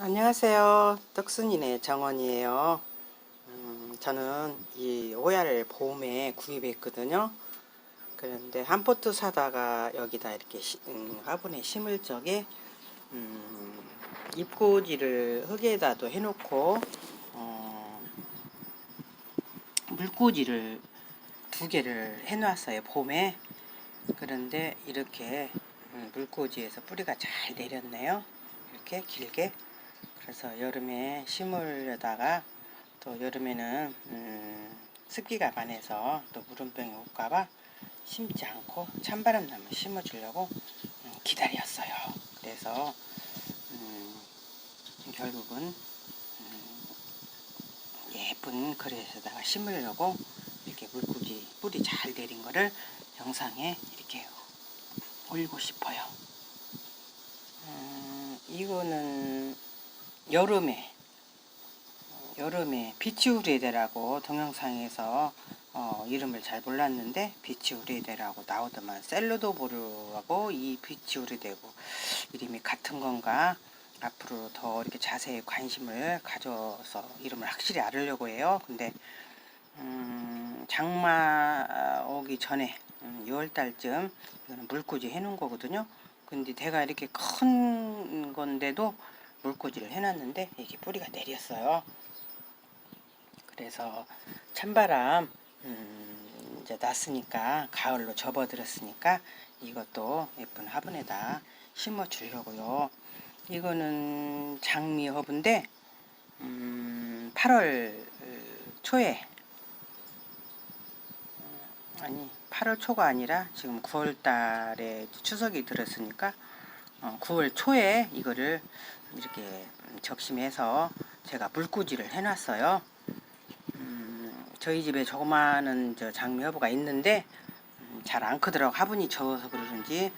안녕하세요. 떡순이네 정원이에요. 음, 저는 이 오야를 봄에 구입했거든요. 그런데 한 포트 사다가 여기다 이렇게 시- 음, 화분에 심을 적에 음, 잎꽂이를 흙에다도 해놓고 어, 물꽂이를 두 개를 해놨어요 봄에. 그런데 이렇게 음, 물꽂이에서 뿌리가 잘 내렸네요. 이렇게 길게. 그래서 여름에 심으려다가 또 여름에는 음, 습기가 많아서 또 무름병이 올까봐 심지 않고 찬바람 나면 심어주려고 음, 기다렸어요. 그래서 음, 결국은 음, 예쁜 그릇에다가 심으려고 이렇게 물고기 뿌리 잘 내린 거를 영상에 이렇게 올리고 싶어요. 음, 이거는 여름에 여름에 비치우레데라고 동영상에서 어, 이름을 잘 몰랐는데 비치우레데라고 나오더만 셀로도보르하고 이 비치우레데고 이름이 같은 건가 앞으로 더 이렇게 자세히 관심을 가져서 이름을 확실히 알으려고 해요. 근데 음, 장마 오기 전에 음, 6월달쯤 이거는 물꽂이 해놓은 거거든요. 근데 대가 이렇게 큰 건데도 물꽂이를 해놨는데 이게 뿌리가 내렸어요. 그래서 찬바람 음, 이제 났으니까 가을로 접어들었으니까 이것도 예쁜 화분에다 심어 주려고요. 이거는 장미 허브인데 음, 8월 초에 음, 아니 8월 초가 아니라 지금 9월 달에 추석이 들었으니까 어, 9월 초에 이거를 이렇게 적심해서 제가 물꽂이를 해놨어요. 음, 저희 집에 조그마한 저 장미 허브가 있는데 음, 잘안 크더라고 화분이 적어서 그러는지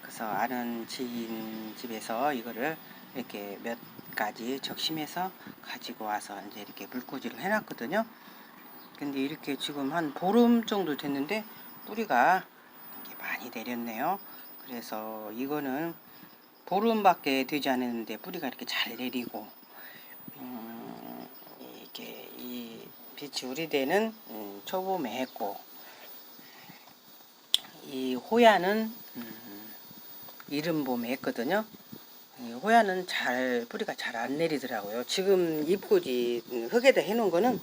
그래서 아는 지인 집에서 이거를 이렇게 몇 가지 적심해서 가지고 와서 이제 이렇게 물꽂이를 해놨거든요. 근데 이렇게 지금 한 보름 정도 됐는데 뿌리가 많이 내렸네요. 그래서 이거는 보름밖에 되지 않았는데 뿌리가 이렇게 잘 내리고 음, 이게 이 빛이 우리대는 음, 초봄에 했고 이 호야는 음, 이른 봄에 했거든요. 이 호야는 잘 뿌리가 잘 안 내리더라고요. 지금 잎꽂이 음, 흙에다 해놓은 거는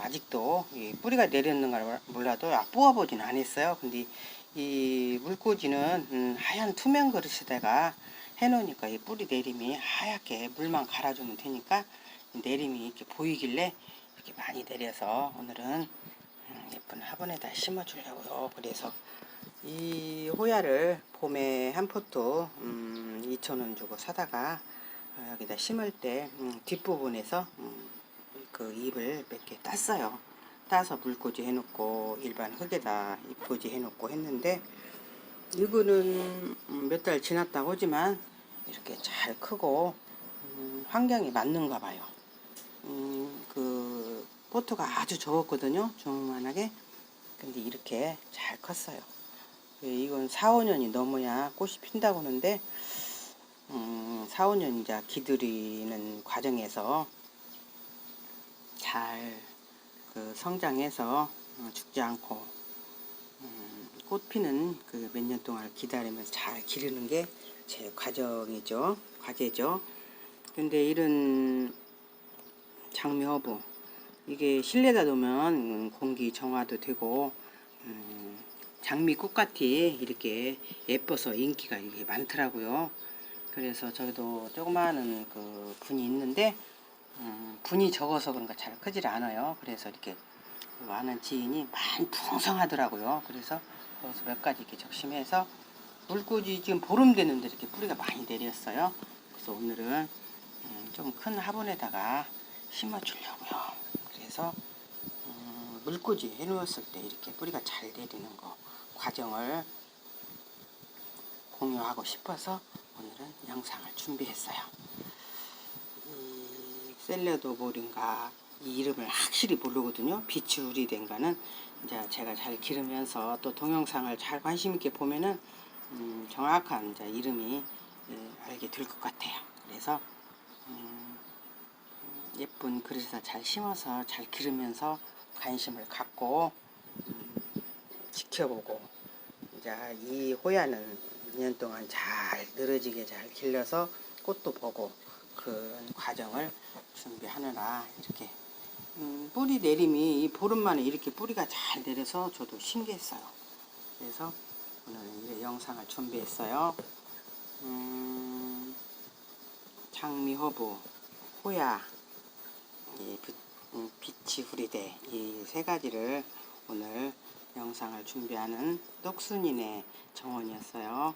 아직도 이 뿌리가 내렸는가 몰라도 아, 뽑아보진 않았어요. 근데 이 물꽂이는 음, 하얀 투명 그릇에다가 해놓으니까 이 뿌리 내림이 하얗게 물만 갈아주면 되니까 내림이 이렇게 보이길래 이렇게 많이 내려서 오늘은 음, 예쁜 화분에다 심어주려고요. 그래서 이 호야를 봄에 한 포트 음, 2,000원 주고 사다가 어, 여기다 심을 때 음, 뒷부분에서 음, 그 잎을 몇 개 땄어요. 따서 물꽂이 해놓고 일반 흙에다 잎꽂이 해놓고 했는데 이거는 음, 몇달 지났다고 하지만 이렇게 잘 크고 음, 환경이 맞는가 봐요. 음, 그 포트가 아주 적었거든요. 조그만하게. 근데 이렇게 잘 컸어요. 예, 이건 4, 5년이 넘어야 꽃이 핀다고 하는데 음, 4, 5년 이제 기들이는 과정에서 잘 그 성장해서 어, 죽지 않고 음, 꽃 피는 그 몇 년 동안 기다리면서 잘 기르는 게제 과정이죠. 과제죠. 근데 이런 장미 허브 이게 실내다 놓으면 공기 정화도 되고 음, 장미 꽃 같이 이렇게 예뻐서 인기가 이게 많더라고요. 그래서 저도 조그마한 그 분이 있는데 음, 분이 적어서 그런가 잘 크질 않아요. 그래서 이렇게 그 아는 지인이 많이 풍성하더라고요. 그래서 거기서 몇 가지 이렇게 적심해서 물꽂이 지금 보름 됐는데 이렇게 뿌리가 많이 내렸어요. 그래서 오늘은 음, 좀큰 화분에다가 심어주려고요. 그래서 음, 물꽂이 해놓았을 때 이렇게 뿌리가 잘 내리는 거 과정을 공유하고 싶어서 오늘은 영상을 준비했어요. 이 샐러드 볼인가 이 이름을 확실히 모르거든요. 비추리 된가는 이제 제가 잘 기르면서 또 동영상을 잘 관심 있게 보면은 음, 정확한 이제 이름이 예, 알게 될 것 같아요. 그래서 음, 예쁜 그릇에다 잘 심어서 잘 기르면서 관심을 갖고 음, 지켜보고 이제 이 호야는 2년 동안 잘 늘어지게 잘 길러서 꽃도 보고 그 과정을 준비하느라 이렇게 음, 뿌리 내림이 이 보름 만에 이렇게 뿌리가 잘 내려서 저도 신기했어요. 그래서 오늘 이 영상을 준비했어요. 음, 장미 허브, 호야, 이 비, 음, 빛이 후리대 이 세 가지를 오늘 영상을 준비하는 똑순이네 정원이었어요.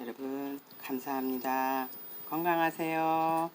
여러분 감사합니다. 건강하세요.